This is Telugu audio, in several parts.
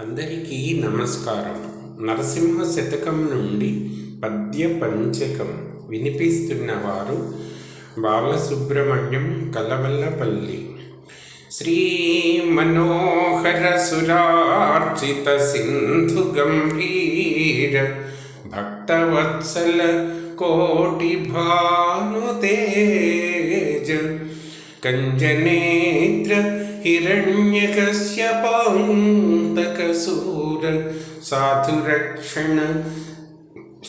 అందరికీ నమస్కారం. నరసింహ శతకం నుండి పద్య పంచకం వినిపిస్తున్నవారు బాలసుబ్రహ్మణ్యం కలవల్లపల్లి. శ్రీ మనోహర సురార్చిత సింధు గంభీర భక్తవత్సల కోటి భానుతేజ கஞ்சநேத்ர हिरण्यकस्यपान्तकसूर साधुरक्षण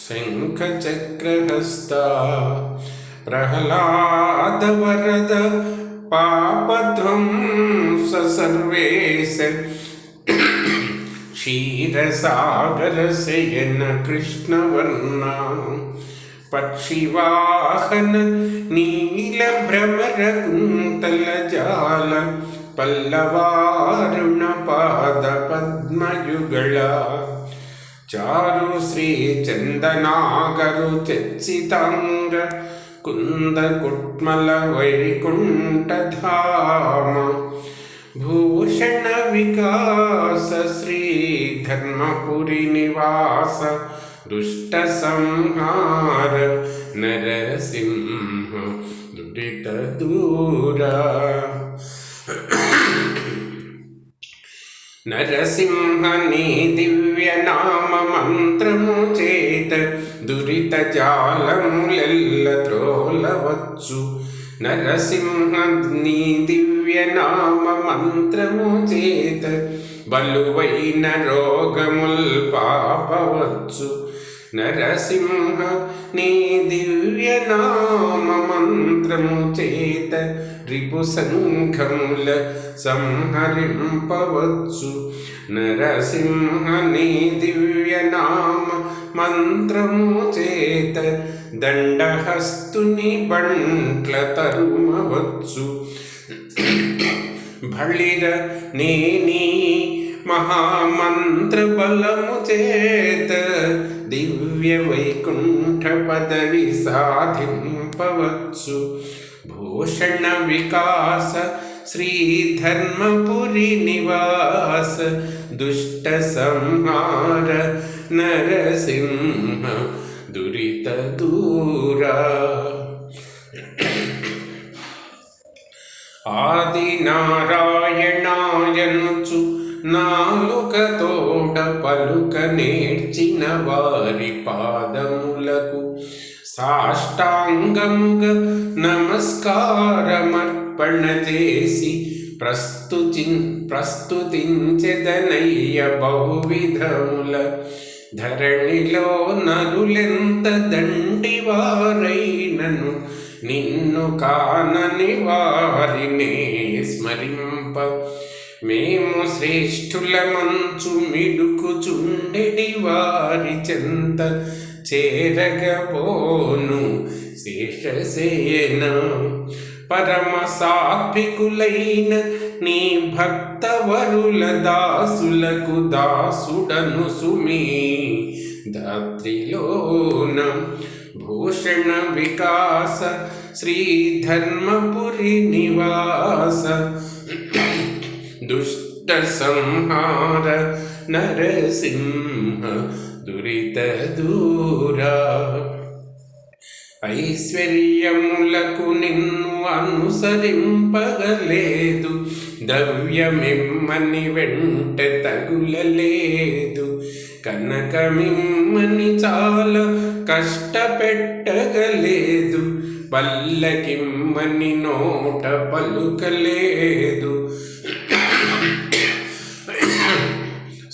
शङ्खचक्रहस्ता प्रह्लादवरद पापध्वं सर्वेश क्षीरसागरशयन कृष्णवर्णा पक्षिवाहन नीलभ्रमरकुन्तलजाल पल्लवारुणपादपद्मयुगळ चारु श्रीचन्दनागरु चर्चिताङ्ग कुन्दकुट्मल वैकुण्ठधाम भूषणविकास श्रीधर्मपुरिनिवास दुष्टसंहार नरसिंह दुरितदूरा నరసింహని దివ్యనామ మంత్రము చేత దురిత జాలములెల్ల త్రోలవచ్చు నరసింహని దివ్యనామ మంత్రము చేత బలువైన రోగముల్ పాపవచ్చు నరసింహ నీ దివ్యనామ మంత్రము చేత రిపు సంఘముల సంహరింపవచ్చు. నరసింహ నీ దివ్యనామ మంత్రము చేత దండహస్తుని బంట్ల తరుమవచ్చు. భళిర నీ మహామంత్ర బలము చేత దివ్య వైకుంఠ పదవి సాధింపవచ్చు. భూషణ వికాస శ్రీధర్మపురి నివాస దుష్ట సంహార నరసింహ దురిత దూరా. ఆది తోట పలుక నేర్చిన వారి పాదములకు సాష్టాంగంగా నమస్కారమర్పణ చేసి ప్రస్తుతి ప్రస్తుతించెదనయ్య బహువిధముల ధరణిలో నరులెంత దండివారైనను నిన్ను కానని వారినే స్మరింప మేము శ్రేష్ఠుల మంచు మిడుకుచుండెడి వారి చెంత చేరగపోను శేషసేన. పరమ సాత్వికులైన నీ భక్తవరుల దాసులకు దాసుడను సుమీ. దాత్రిలోన భూషణ వికాస శ్రీ ధర్మపురి నివాస. దుష్ట సంహార నరసింహ దురిత దూరా. ఐశ్వర్యములకు నిన్ను అనుసరింపగలేదు ద్రవ్యమిమ్మని వెంట తగులలేదు. కనకమిమ్మని చాలా కష్టపెట్టగలేదు పల్లకిమ్మని నోట పలుకలేదు.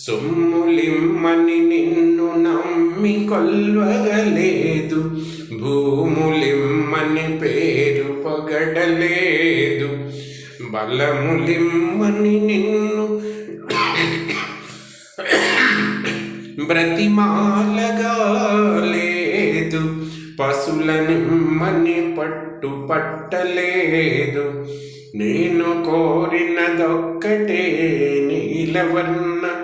సొమ్ములిమ్మని నిన్ను నమ్మి కొల్వగలేదు. భూములిమ్మని పేరు పొగడలేదు. బలములిమ్మని నిన్ను బ్రతిమాలగా లేదు. పశుల నిమ్మని పట్టు పట్టలేదు. నేను కోరినదొక్కటే నీలవర్ణ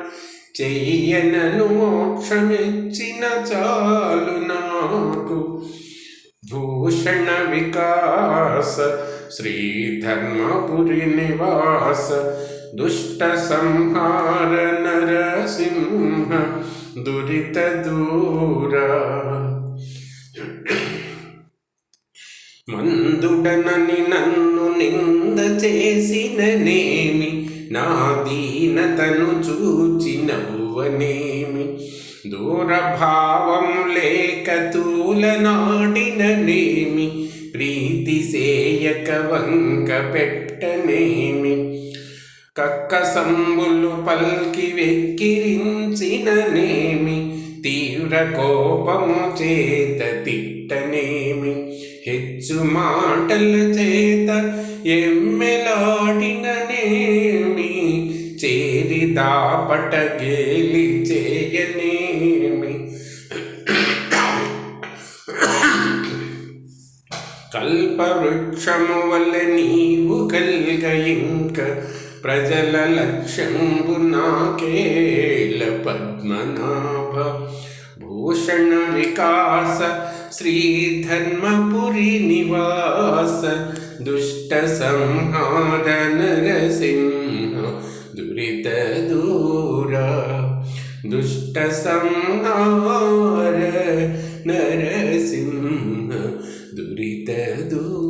చెయ్యనను మోక్షమిచ్చిన చాలు నాకు. భూషణ వికాస శ్రీధర్మపురి నివాస దుష్ట సంహార నరసింహ దురిత దూరా. మందుడనని నన్ను నింద చేసిన నేమి నా దీనతను చూచి నవ్వనేమి దూరభావము లేక తూలనాడిననేమి ప్రీతి సేయక వంక పెట్టనేమి? కక్క సంబులు పల్కి వెక్కిరించిననేమి? తీవ్ర కోపము చేత తిట్టనేమి? హెచ్చు మాటల చేత ఎమ్మెలాడిననేమి? దాపట గేలి చేయనేమి కల్పవృక్షము వల్ల నీవు కల్గ ఇంక ప్రజల లక్ష్యంబు నాకేల పద్మనాభ. భూషణ వికాస శ్రీధర్మపురి నివాస దుష్ట दुरीत दूर दुष्ट सम सिंह दुरीत दूर।